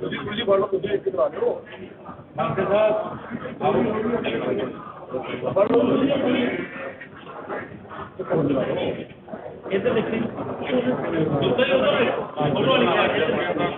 ਤੁਸੀਂ ਕੁਝ ਬੜਾ ਕੁਝ ਇੱਕ ਕਰਾ ਲਿਓ ਮਾਸਟਰ ਸਾਹਿਬ ਆਓ ਬੜਾ ਕੁਝ ਇੱਧਰ ਦੇਖੀ। ਉੱਧਰ ਉੱਧਰ ਬੋਲੋ ਨਹੀਂ ਆ ਰਿਹਾ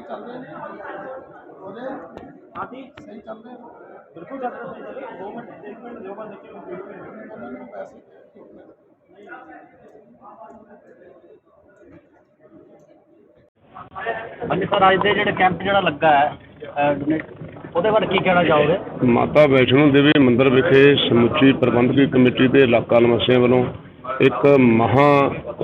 ਚੱਲ ਰਹੇ ਨੇ ਉਹਦੇ ਆਦੀ ਸਹੀ ਚੱਲ ਰਹੇ। ਨੇ ਬਿਲਕੁਲ ਚੱਲ ਰਹੇ ਨੇ 2 ਮਿੰਟ 1 ਮਿੰਟ ਦਿਓ ਬੰਦ ਉਹਨਾਂ ਨੂੰ ਪੈਸੇ ਹਾਂਜੀ ਸਰ ਅੱਜ ਦੇ ਜਿਹੜੇ ਕੈਂਪ ਜਿਹੜਾ ਲੱਗਾ ਹੈ ਡੋਨੇਟ ਉਹਦੇ ਬਾਰੇ ਕੀ ਕਹਿਣਾ ਚਾਹੋਗੇ? ਮਾਤਾ ਵੈਸ਼ਨੋ ਦੇਵੀ ਮੰਦਿਰ ਵਿਖੇ ਸਮੁੱਚੀ ਪ੍ਰਬੰਧਕੀ ਕਮੇਟੀ ਤੇ ਇਲਾਕਾ ਨਿਵਾਸੀਆਂ ਵੱਲੋਂ ਇੱਕ ਮਹਾ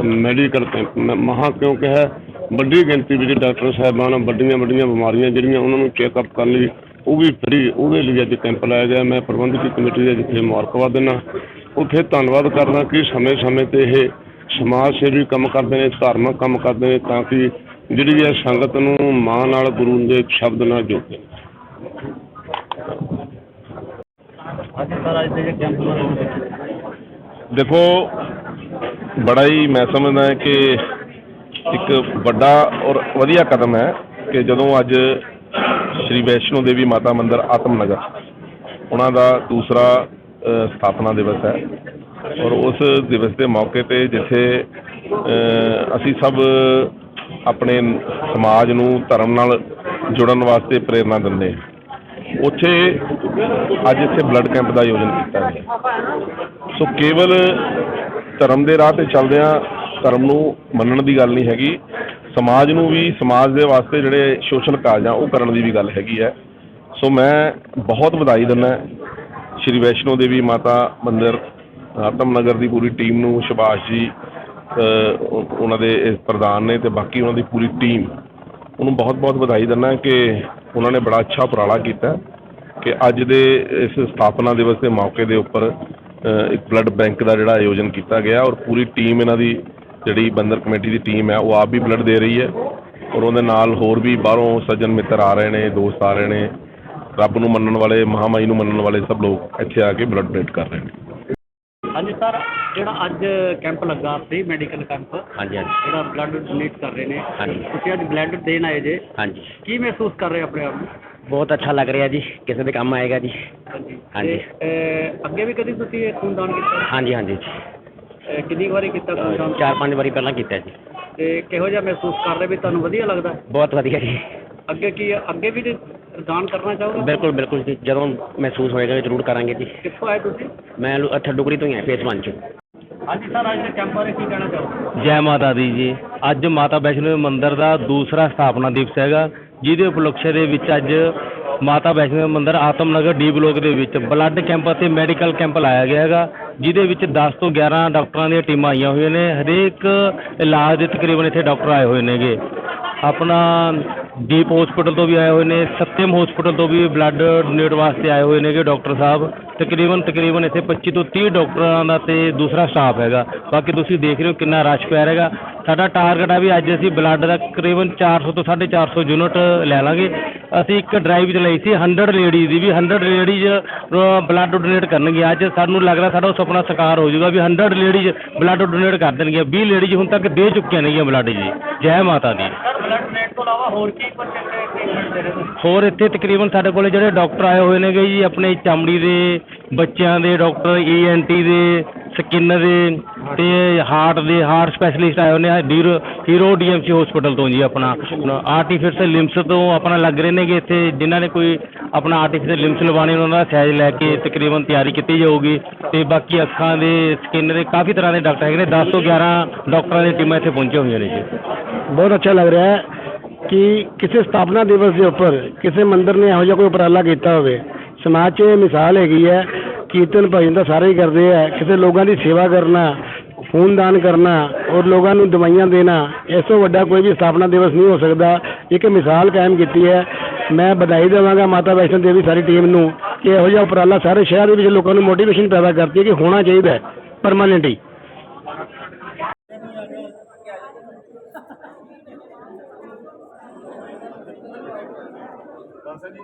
ਮੈਡੀਕਲ ਕੈਂਪ ਮ- ਮਹਾ ਕਿਉਂਕਿ ਹੈ ਵੱਡੀ ਗਿਣਤੀ ਵਿੱਚ ਡਾਕਟਰ ਸਾਹਿਬਾਨ ਵੱਡੀਆਂ ਵੱਡੀਆਂ ਬਿਮਾਰੀਆਂ ਜਿਹੜੀਆਂ ਉਹਨਾਂ ਨੂੰ ਚੈੱਕਅਪ ਕਰਨ ਲਈ, ਉਹ ਵੀ ਫਰੀ ਉਹਦੇ ਲਈ ਅੱਜ ਕੈਂਪ ਲਾਇਆ ਗਿਆ। ਮੈਂ ਪ੍ਰਬੰਧਕੀ ਕਮੇਟੀ ਦੇ ਜਿੱਥੇ ਮੁਬਾਰਕਬਾਦ ਦਿੰਦਾ ਉੱਥੇ ਧੰਨਵਾਦ ਕਰਦਾ ਕਿ ਸਮੇਂ-ਸਮੇਂ ਤੇ ਇਹ ਸਮਾਜ ਸੇਵੀ ਕੰਮ ਕਰਦੇ ਨੇ, ਧਾਰਮਿਕ ਕੰਮ ਕਰਦੇ ਨੇ, ਤਾਂ ਕਿ ਜਿਹੜੀ ਹੈ ਸੰਗਤ ਨੂੰ ਮਾਂ ਨਾਲ ਗੁਰੂ ਦੇ ਸ਼ਬਦ ਨਾਲ ਜੋੜਦੇ ਨੇ ਹਾਂਜੀ ਸਰ ਅੱਜ ਦੇ ਜਿਹੜੇ ਕੈਂਪ ਬਾਰੇ ਦੇਖੋ, ਬੜਾ ਹੀ ਮੈਂ ਸਮਝਦਾ ਹਾਂ ਕਿ ਇੱਕ ਵੱਡਾ ਔਰ ਵਧੀਆ ਕਦਮ ਹੈ ਕਿ ਜਦੋਂ ਅੱਜ ਸ਼੍ਰੀ ਵੈਸ਼ਨੋ ਦੇਵੀ ਮਾਤਾ ਮੰਦਿਰ ਆਤਮ ਨਗਰ, ਉਹਨਾਂ ਦਾ ਦੂਸਰਾ ਸਥਾਪਨਾ ਦਿਵਸ ਹੈ। ਔਰ ਉਸ ਦਿਵਸ ਦੇ ਮੌਕੇ ਤੇ ਜਿੱਥੇ ਅਸੀਂ ਸਭ ਆਪਣੇ ਸਮਾਜ ਨੂੰ ਧਰਮ ਨਾਲ ਜੁੜਨ ਵਾਸਤੇ ਪ੍ਰੇਰਣਾ ਦਿੰਦੇ ਹਾਂ। ਉੱਥੇ ਅੱਜ ਇੱਥੇ ਬਲੱਡ ਕੈਂਪ ਦਾ ਆਯੋਜਨ ਕੀਤਾ ਗਿਆ ਸੋ ਕੇਵਲ ਧਰਮ ਦੇ ਰਾਹ ਤੇ ਚੱਲਦਿਆਂ ਧਰਮ ਨੂੰ ਮੰਨਣ ਦੀ ਗੱਲ ਨਹੀਂ ਹੈਗੀ, ਸਮਾਜ ਨੂੰ ਵੀ, ਸਮਾਜ ਦੇ ਵਾਸਤੇ ਜਿਹੜੇ ਸੋਸ਼ਲ ਆ, ਉਹ ਕਰਨ ਦੀ ਵੀ ਗੱਲ ਹੈਗੀ ਹੈ। ਸੋ ਮੈਂ ਬਹੁਤ ਵਧਾਈ ਦਿੰਦਾ ਸ਼੍ਰੀ ਵੈਸ਼ਨੋ ਦੇਵੀ ਮਾਤਾ ਮੰਦਿਰ, ਆਤਮ ਨਗਰ ਦੀ ਪੂਰੀ ਟੀਮ ਨੂੰ, ਸ਼ਿਬਾਸ਼ ਜੀ ਉਹਨਾਂ ਦੇ ਪ੍ਰਧਾਨ ਨੇ ਤੇ ਬਾਕੀ ਉਹਨਾਂ ਦੀ ਪੂਰੀ ਟੀਮ। ਉਹਨੂੰ ਬਹੁਤ ਬਹੁਤ ਵਧਾਈ ਦਿੰਦਾ ਕਿ ਉਹਨਾਂ ਨੇ ਬੜਾ ਅੱਛਾ ਉਪਰਾਲਾ ਕੀਤਾ ਕਿ ਅੱਜ ਦੇ ਇਸ ਸਥਾਪਨਾ ਦਿਵਸ ਦੇ ਮੌਕੇ ਦੇ ਉੱਪਰ ਇੱਕ ਬਲੱਡ ਬੈਂਕ ਦਾ ਜਿਹੜਾ ਆਯੋਜਨ ਕੀਤਾ ਗਿਆ ਔਰ ਪੂਰੀ ਟੀਮ ਇਹਨਾਂ ਦੀ ਜਿਹੜੀ ਬੰਦਰ ਕਮੇਟੀ ਦੀ ਟੀਮ ਹੈ, ਉਹ ਆਪ ਵੀ ਬਲੱਡ ਦੇ ਰਹੀ ਹੈ ਔਰ ਉਹਦੇ ਨਾਲ ਹੋਰ ਵੀ ਬਾਹਰੋਂ ਸੱਜਣ ਮਿੱਤਰ ਆ ਰਹੇ ਨੇ, ਦੋਸਤ ਆ ਰਹੇ ਨੇ, ਰੱਬ ਨੂੰ ਮੰਨਣ ਵਾਲੇ ਮਹਾਮਾਈ ਨੂੰ ਮੰਨਣ ਵਾਲੇ ਸਭ ਲੋਕ ਇੱਥੇ ਆ ਕੇ ਬਲੱਡ ਡੋਨੇਟ ਕਰ ਰਹੇ ਨੇ। ਹਾਂਜੀ ਸਰ ਜਿਹੜਾ ਅੱਜ ਕੈਂਪ ਲੱਗਾ ਫ੍ਰੀ ਮੈਡੀਕਲ ਕੈਂਪ ਹਾਂਜੀ ਹਾਂਜੀ। ਜਿਹੜਾ ਬਲੱਡ ਡੋਨੇਟ ਕਰ ਰਹੇ ਨੇ ਹਾਂਜੀ। ਤੁਸੀਂ ਅੱਜ ਬਲੱਡ ਦੇਣ ਆਏ ਜੇ। ਹਾਂਜੀ। ਕੀ ਮਹਿਸੂਸ ਕਰ ਰਹੇ ਆਪਣੇ ਆਪ ਨੂੰ? ਬਹੁਤ ਅੱਛਾ ਲੱਗ ਰਿਹਾ ਜੀ ਕਿਸੇ ਦੇ ਕੰਮ ਆਏਗਾ ਜੀ। ਹਾਂਜੀ। ਹਾਂਜੀ। ਤੇ, ਅਹ, ਅੱਗੇ ਵੀ ਕਦੀ ਤੁਸੀਂ ਇਹ ਖੂਨਦਾਨ ਕੀਤਾ? ਹਾਂਜੀ ਹਾਂਜੀ ਅਹ, ਕਿੰਨੀ ਵਾਰੀ ਕੀਤਾ ਖੂਨਦਾਨ? ਚਾਰ ਪੰਜ ਵਾਰੀ ਪਹਿਲਾਂ ਕੀਤਾ ਜੀ। ਤੇ ਕਿਹੋ ਜਿਹਾ ਮਹਿਸੂਸ ਕਰ ਰਹੇ ਵੀ ਤੁਹਾਨੂੰ ਵਧੀਆ ਲੱਗਦਾ? ਬਹੁਤ ਵਧੀਆ ਜੀ। ਅੱਗੇ ਕੀ ਅੱਗੇ ਵੀ ਦਾਨ ਕਰਨਾ ਚਾਹੋਗੇ? ਬਿਲਕੁਲ ਬਿਲਕੁਲ ਜੀ। ਜਦੋਂ ਮਹਿਸੂਸ ਹੋਏਗਾ ਜ਼ਰੂਰ ਕਰਾਂਗੇ ਜੀ। ਕਿੱਥੋਂ ਆਏ ਤੁਸੀਂ? ਮੈਂ ਲੁ- ਡੁਗਰੀ ਤੋਂ ਹੀ ਹਾਂ ਫੇਸ 1 ਚੋਂ। ਹਾਂਜੀ ਸਰ ਅੱਜ ਦੇ ਕੈਂਪ ਬਾਰੇ ਕੀ ਕਹਿਣਾ ਚਾਹੋਗੇ? ਜੈ ਮਾਤਾ ਦੀ ਜੀ। ਅੱਜ ਮਾਤਾ ਵੈਸ਼ਨੋ ਦੇਵੀ ਮੰਦਿਰ ਦਾ ਦੂਸਰਾ ਸਥਾਪਨਾ ਦਿਵਸ ਹੈਗਾ। ਜਿਹਦੇ ਉਪਲਕਸ਼ ਦੇ ਵਿੱਚ ਅੱਜ ਮਾਤਾ ਵੈਸ਼ਨੋ ਦੇਵੀ ਮੰਦਿਰ ਆਤਮਨਗਰ ਡੀ ਬਲੋਕ ਦੇ ਵਿੱਚ ਬਲੱਡ ਕੈਂਪ ਅਤੇ ਮੈਡੀਕਲ ਕੈਂਪ ਲਾਇਆ ਗਿਆ ਹੈਗਾ। ਜਿਹਦੇ ਵਿੱਚ 10 ਤੋਂ 11 ਡਾਕਟਰਾਂ ਦੀਆਂ ਟੀਮਾਂ ਆਈਆਂ ਹੋਈਆਂ ਨੇ। ਹਰੇਕ ਇਲਾਜ ਦੇ ਤਕਰੀਬਨ ਇੱਥੇ ਡਾਕਟਰ ਆਏ ਹੋਏ ਨੇਗੇ। ਆਪਣਾ ਦੀਪ ਹਸਪੀਟਲ ਤੋਂ ਵੀ ਆਏ ਹੋਏ ਨੇ, ਸਤਿਅਮ ਹਸਪੀਟਲ ਤੋਂ ਵੀ ਬਲੱਡ ਡੋਨੇਟ ਵਾਸਤੇ ਆਏ ਹੋਏ ਨੇਗੇ ਡਾਕਟਰ ਸਾਹਿਬ। ਤਕਰੀਬਨ ਤਕਰੀਬਨ ਇੱਥੇ 25 ਤੋਂ 30 ਡਾਕਟਰਾਂ ਦਾ ਤੇ ਦੂਸਰਾ ਸਟਾਫ ਹੈਗਾ। ਬਾਕੀ ਤੁਸੀਂ ਦੇਖ ਰਹੇ ਹੋ ਕਿੰਨਾ ਰਸ਼ ਪੈ ਰਿਹਾ ਹੈਗਾ ਸਾਡਾ ਟਾਰਗੇਟ ਆ ਵੀ ਅੱਜ ਅਸੀਂ ਬਲੱਡ ਦਾ ਤਕਰੀਬਨ 400 ਤੋਂ 450 ਯੂਨਿਟ ਲੈ ਲਾਂਗੇ। ਅਸੀਂ ਇੱਕ ਡਰਾਈਵ ਚਲਾਈ ਸੀ 100 ਲੇਡੀਜ਼ ਦੀ ਵੀ 100 ਲੇਡੀਜ਼ ਬਲੱਡ ਡੋਨੇਟ ਕਰਨਗੇ। ਅੱਜ ਸਾਨੂੰ ਲੱਗ ਰਿਹਾ ਸਾਡਾ ਉਹ ਸੁਪਨਾ ਸਾਕਾਰ ਹੋ ਜਾਊਗਾ ਵੀ 100 ਲੇਡੀਜ਼ ਬਲੱਡ ਡੋਨੇਟ ਕਰ ਦੇਣਗੀਆਂ 20 ਲੇਡੀਜ਼ ਹੁਣ ਤੱਕ ਦੇ ਚੁੱਕੀਆਂ ਨੇਗੀਆਂ ਬਲੱਡ ਜੀ। ਜੈ ਮਾਤਾ ਦੀ। ਹੋਰ ਇੱਥੇ ਤਕਰੀਬਨ ਸਾਡੇ ਕੋਲੇ ਜਿਹੜੇ ਡਾਕਟਰ ਆਏ ਹੋਏ ਨੇਗੇ ਜੀ ਆਪਣੇ ਚਮੜੀ ਦੇ ਬੱਚਿਆਂ ਦੇ ਡਾਕਟਰ ਈਐਨਟੀ ਦੇ, ਸਕਿਨ ਦੇ ਤੇ ਹਾਰਟ ਦੇ, ਹਾਰਟ ਸਪੈਸ਼ਲਿਸਟ ਆਏ ਹੋਏ ਨੇ ਹੀਰੋ ਹੀਰੋ ਡੀਐਮਸੀ ਹਸਪੀਟਲ ਤੋਂ ਜੀ ਆਪਣਾ। ਆਰਟੀਫਿਸ਼ਲ ਲਿੰਬਸ ਤੋਂ ਆਪਣਾ ਲੱਗ ਰਹੇ ਨੇ ਕਿ ਇੱਥੇ, ਜਿਨ੍ਹਾਂ ਨੇ ਕੋਈ ਆਪਣਾ ਆਰਟੀਫਿਸ਼ਲ ਲਿੰਬਸ ਲਵਾਣੇ ਉਹਨਾਂ ਦਾ ਸਾਈਜ਼ ਲੈ ਕੇ ਤਕਰੀਬਨ ਤਿਆਰੀ ਕੀਤੀ ਜਾਊਗੀ। ਤੇ ਬਾਕੀ ਅੱਖਾਂ ਦੇ ਸਕਿਨ ਦੇ ਕਾਫੀ ਤਰ੍ਹਾਂ ਦੇ ਡਾਕਟਰ ਹੈਗੇ ਨੇ 10 ਤੋਂ 11 ਡਾਕਟਰਾਂ ਦੀਆਂ ਟੀਮਾਂ ਇੱਥੇ ਪਹੁੰਚੀਆਂ ਹੋਈਆਂ ਨੇ ਜੀ। ਬਹੁਤ ਅੱਛਾ ਲੱਗ ਰਿਹਾ ਹੈ ਕਿ ਕਿਸੇ ਸਥਾਪਨਾ ਦਿਵਸ ਦੇ ਉੱਪਰ ਕਿਸੇ ਮੰਦਿਰ ਨੇ ਇਹੋ ਜਿਹਾ ਕੋਈ ਉਪਰਾਲਾ ਕੀਤਾ ਹੋਵੇ। ਸਮਾਜ 'ਚ ਇਹ ਮਿਸਾਲ ਹੈਗੀ ਹੈ ਕੀਰਤਨ ਭਜਨ ਤਾਂ ਸਾਰੇ ਹੀ ਕਰਦੇ ਆ। ਕਿਸੇ ਲੋਕਾਂ ਦੀ ਸੇਵਾ ਕਰਨਾ ਖੂਨਦਾਨ ਕਰਨਾ ਔਰ ਲੋਕਾਂ ਨੂੰ ਦਵਾਈਆਂ ਦੇਣਾ, ਇਸ ਤੋਂ ਵੱਡਾ ਕੋਈ ਵੀ ਸਥਾਪਨਾ ਦਿਵਸ ਨਹੀਂ ਹੋ ਸਕਦਾ। ਇੱਕ ਮਿਸਾਲ ਕਾਇਮ ਕੀਤੀ ਹੈ। ਮੈਂ ਵਧਾਈ ਦੇਵਾਂਗਾ ਮਾਤਾ ਵੈਸ਼ਨੋ ਦੇਵੀ ਸਾਰੀ ਟੀਮ ਨੂੰ ਕਿ ਇਹੋ ਜਿਹਾ ਉਪਰਾਲਾ ਸਾਰੇ ਸ਼ਹਿਰ ਦੇ ਵਿੱਚ ਲੋਕਾਂ ਨੂੰ ਮੋਟੀਵੇਸ਼ਨ ਪੈਦਾ ਕਰਦੀ ਹੈ ਕਿ ਹੋਣਾ ਚਾਹੀਦਾ ਹੈ ਪਰਮਾਨੈਂਟਲੀ ਬਾਸਾ ਜੀ